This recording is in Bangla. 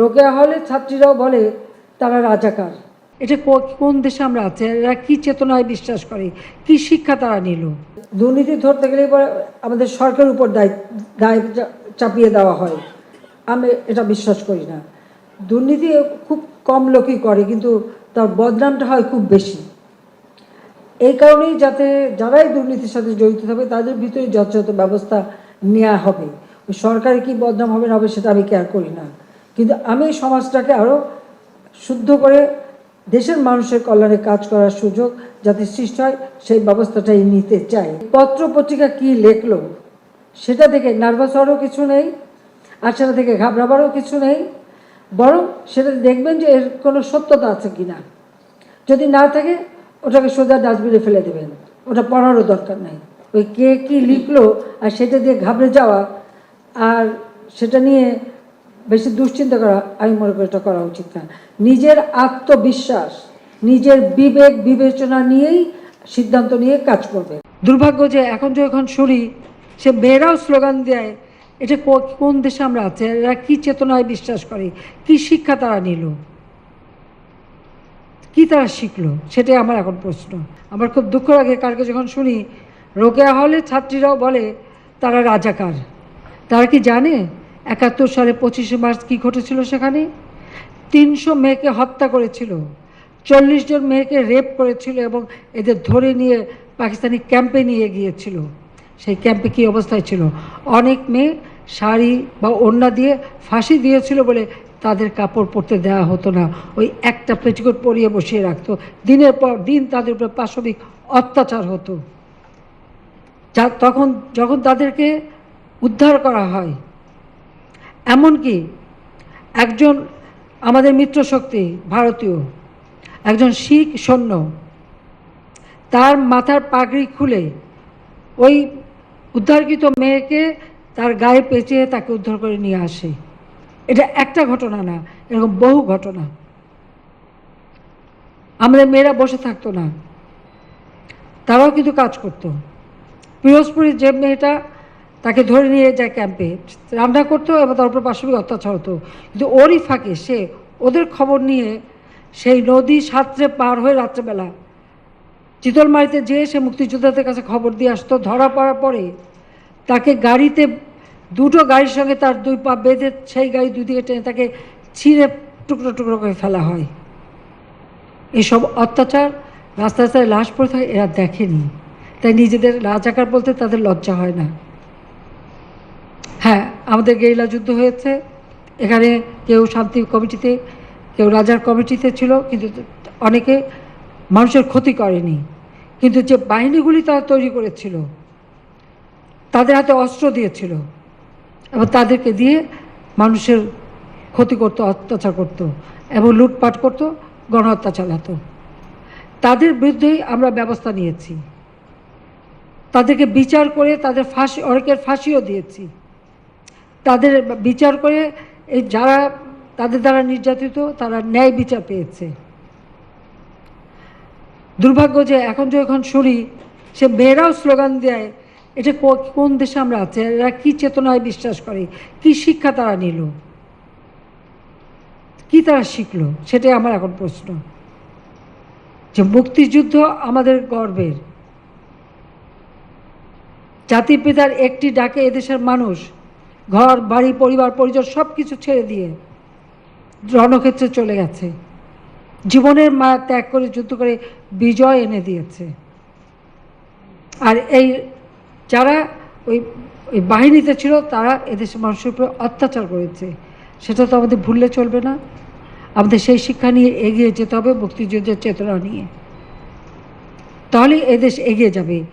রোকেয়া হলে ছাত্রীরাও বলে তারা রাজাকার। এটা কোন দেশে আমরা আছি? এরা কি চেতনায় বিশ্বাস করে? কি শিক্ষা তারা নিল? দুর্নীতি ধরতে গেলে এবার আমাদের সরকারের উপর দায় দায় চাপিয়ে দেওয়া হয়। আমি এটা বিশ্বাস করি না। দুর্নীতি খুব কম লোকই করে কিন্তু তার বদনামটা হয় খুব বেশি। এই কারণেই যাতে যারাই দুর্নীতির সাথে জড়িত থাকবে তাদের ভিতরে যথাযথ ব্যবস্থা নেওয়া হবে। ওই সরকারের কি বদনাম হবে না হবে সেটা আমি কেয়ার করি না। কিন্তু আমি সমাজটাকে আরও শুদ্ধ করে দেশের মানুষের কল্যাণে কাজ করার সুযোগ যাতে সৃষ্টি হয়, সেই ব্যবস্থাটাই নিতে চাই। পত্র পত্রিকা কী লেখলো, সেটা দেখে নার্ভাস হওয়ারও কিছু নেই, আর সেটা থেকে ঘাবড়াবারও কিছু নেই, বরং সেটা দেখবেন যে এর কোনো সত্যতা আছে কি না যদি না থাকে, ওটাকে সোজা ডাস্টবিনে ফেলে দেবেন। ওটা পড়ারও দরকার নাই। ওই কে কি লিখলো আর সেটা দিয়ে ঘাবড়ে যাওয়া, আর সেটা নিয়ে বেশি দুশ্চিন্তা করা, আমি মনে করি এটা করা উচিত না। নিজের আত্মবিশ্বাস, নিজের বিবেক বিবেচনা নিয়েই সিদ্ধান্ত নিয়ে কাজ করবে। দুর্ভাগ্য যে এখন যে যখন শুনি, সে মেয়েরাও স্লোগান দেয়, এটা কোন দেশে আমরা আছি, এরা কি চেতনায় বিশ্বাস করে, কি শিক্ষা তারা নিল? কি তারা শিখলো? সেটাই আমার এখন প্রশ্ন। আমার খুব দুঃখ লাগে কালকে যখন শুনি রোকেয়া হলে ছাত্রীরাও বলে, তারা রাজাকার। তারা কি জানে? একাত্তর সালে পঁচিশে মার্চ কী ঘটেছিল সেখানে? তিনশো মেয়েকে হত্যা করেছিল, চল্লিশ জন মেয়েকে রেপ করেছিল এবং এদের ধরে নিয়ে পাকিস্তানি ক্যাম্পে নিয়ে গিয়েছিল। সেই ক্যাম্পে কী অবস্থায় ছিল? অনেক মেয়ে শাড়ি বা ওড়না দিয়ে ফাঁসি দিয়েছিল বলে তাদের কাপড় পরতে দেওয়া হতো না। ওই একটা পেটিকোট পরিয়ে বসিয়ে রাখতো। দিনের পর দিন তাদের উপরে পাশবিক অত্যাচার হতো। যা তখন, যখন তাদেরকে উদ্ধার করা হয় এমনকি একজন আমাদের মিত্রশক্তি ভারতীয়, একজন শিখ সৈন্য, তার মাথার পাগড়ি খুলে ওই উদ্ধারকৃত মেয়েকে তার গায়ে পেঁচিয়ে তাকে উদ্ধার করে নিয়ে আসে। এটা একটা ঘটনা না, এরকম বহু ঘটনা। আমাদের মেয়েরা বসে থাকতো না, তারাও কিন্তু কাজ করতো। পিরোজপুরের যে মেয়েটা তাকে ধরে নিয়ে যায় ক্যাম্পে। রান্না করতো এবং তার উপর পাশবিক অত্যাচার হতো। কিন্তু ওরই ফাঁকে সে ওদের খবর নিয়ে সেই নদী সাঁতরে পার হয়ে রাত্রেবেলা চিতলমারিতে যেয়ে সে মুক্তিযোদ্ধাদের কাছে খবর দিয়ে আসতো। ধরা পড়ার পরে তাকে গাড়িতে, দুটো গাড়ির সঙ্গে তার দুই পা বেঁধে সেই গাড়ি দুই দিকে টেনে তাকে ছিঁড়ে টুকরো টুকরো করে ফেলা হয়। এসব অত্যাচার রাস্তায় রাস্তায় লাশ পড়ে থাকে, এরা দেখেনি। তাই নিজেদের রাজাকার বলতে তাদের লজ্জা হয় না। হ্যাঁ আমাদের গেরিলা যুদ্ধ হয়েছে। এখানে কেউ শান্তি কমিটিতে, কেউ রাজার কমিটিতে ছিল, কিন্তু অনেকে মানুষের ক্ষতি করেনি। কিন্তু যে বাহিনীগুলি তারা তৈরি করেছিল, তাদের হাতে অস্ত্র দিয়েছিল এবং তাদেরকে দিয়ে মানুষের ক্ষতি করতো, অত্যাচার করতো এবং লুটপাট করতো, গণহত্যা চালাতো। তাদের বিরুদ্ধেই আমরা ব্যবস্থা নিয়েছি। তাদেরকে বিচার করে তাদের ফাঁসি, অনেকের ফাঁসিও দিয়েছি। তাদের বিচার করে, এই যারা, তাদের দ্বারা নির্যাতিত, তারা ন্যায় বিচার পেয়েছে। দুর্ভাগ্য যে এখন যখন শুনি, সে মেয়েরাও স্লোগান দেয়, এটা কোন দেশে আমরা আছে, এরা কি চেতনায় বিশ্বাস করে, কি শিক্ষা তারা নিল, কি তারা শিখলো, সেটাই আমার এখন প্রশ্ন। যে মুক্তিযুদ্ধ আমাদের গর্বের। জাতির পিতার একটি ডাকে এদেশের মানুষ ঘর, বাড়ি, পরিবার, পরিজন সব কিছু ছেড়ে দিয়ে রণক্ষেত্রে চলে গেছে। জীবনের মা ত্যাগ করে যুদ্ধ করে বিজয় এনে দিয়েছে। আর এই যারা ওই ওই বাহিনীতে ছিল, তারা এদেশের মানুষের উপরে অত্যাচার করেছে। সেটা তো আমাদের ভুললে চলবে না। আমাদের সেই শিক্ষা নিয়ে এগিয়ে যেতে হবে, মুক্তিযুদ্ধের চেতনা নিয়ে। তাহলে এদেশ এগিয়ে যাবে।